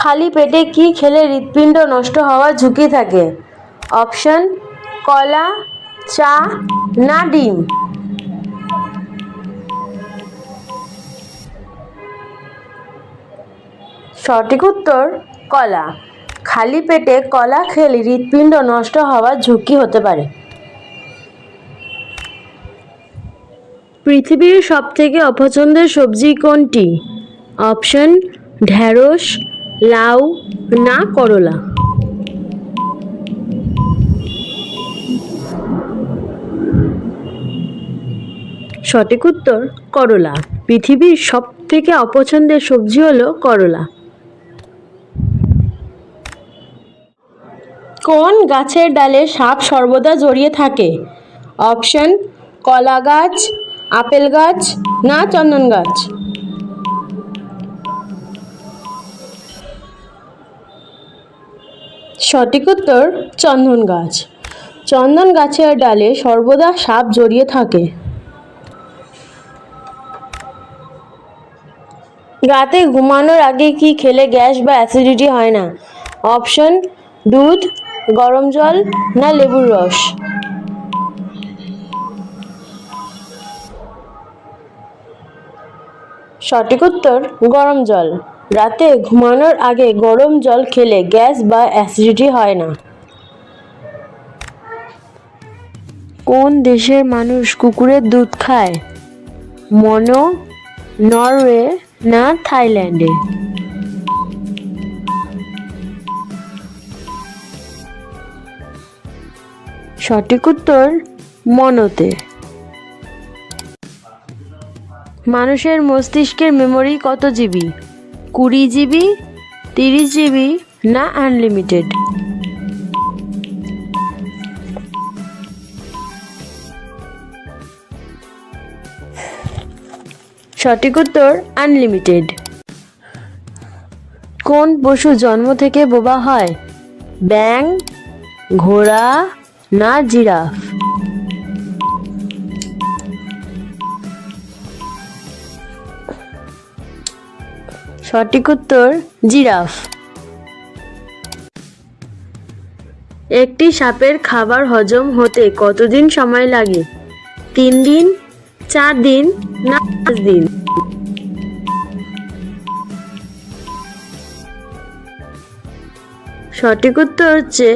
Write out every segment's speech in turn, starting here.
খালি পেটে কি খেলে হৃৎপিণ্ড নষ্ট হওয়ার ঝুঁকি থাকে? অপশন, কলা, চা না ডিম? সঠিক উত্তর, কলা। খালি পেটে কলা খেলে হৃৎপিণ্ড নষ্ট হওয়ার ঝুঁকি হতে পারে। পৃথিবীর সবথেকে অপছন্দের সবজি কোনটি? অপশন ঢ্যাঁড়স লাউ না করলা। সঠিক উত্তর, করলা। পৃথিবীর সব থেকে অপছন্দের সবজি হলো করলা। কোন গাছের ডালে সাপ সর্বদা জড়িয়ে থাকে? অপশন, কলা গাছ, আপেল গাছ না চন্দন গাছ। সঠিক উত্তর, চন্দন গাছ। চন্দন গাছের ডালে সর্বদা সাপ জড়িয়ে থাকে। রাতে ঘুমানোর আগে কি খেলে গ্যাস বা অ্যাসিডিটি হয় না? অপশন, দুধ, গরম জল না লেবুর রস? সঠিক উত্তর, গরম জল। রাতে ঘুমানোর আগে গরম জল খেলে গ্যাস বা অ্যাসিডিটি হয় না। কোন দেশের মানুষ কুকুরের দুধ খায়? মনো, নরওয়ে না থাইল্যান্ডে? সঠিক উত্তর, মনোতে। মানুষের মস্তিষ্কের মেমোরি কত জিবি? কুড়ি জিবি, তিরিশ জিবি না আনলিমিটেড সঠিক উত্তর আনলিমিটেড কোন পশু জন্ম থেকে বোবা হয়? ব্যাং ঘোড়া না জিরাফ? সঠিক উত্তর, জিরাফ। একটি সাপের খাবার হজম হতে কতদিন সময় লাগে? তিন দিন, চার দিন, না পাঁচ দিন? সঠিক উত্তর হচ্ছে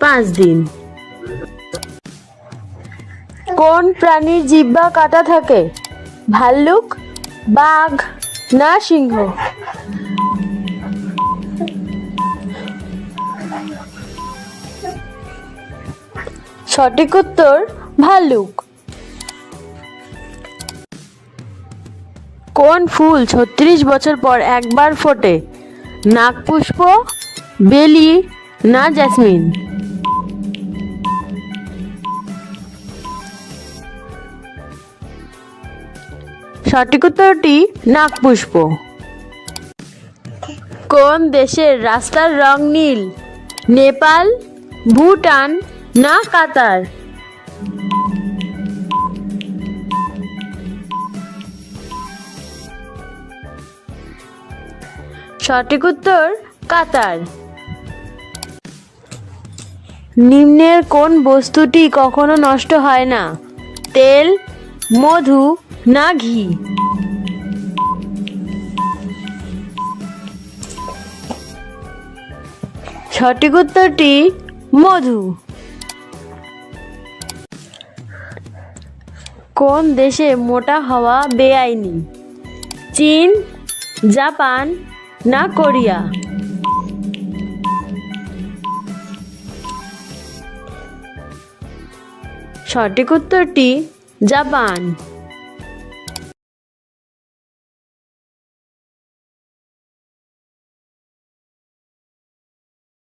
পাঁচ দিন। কোন প্রাণীর জিহ্বা কাটা থাকে? ভাল্লুক, বাঘ না, সিংহ। সঠিক উত্তর, ভাল্লুক। কোন ফুল ছত্রিশ বছর পর একবার ফোটে? নাগপুষ্প, বেলি, না জেসমিন সঠিক উত্তরটি নাগপুষ্প। কোন দেশের রাস্তার রং নীল? নেপাল, ভুটান না কাতার? সঠিক উত্তর কাতার। নিম্নের কোন বস্তুটি কখনো নষ্ট হয় না? তেল, মধু না ঘি। সঠিক উত্তরটি মধু। কোন দেশে মোটা হওয়া বেআইনি? চীন, জাপান না কোরিয়া? সঠিক উত্তরটি জাপান।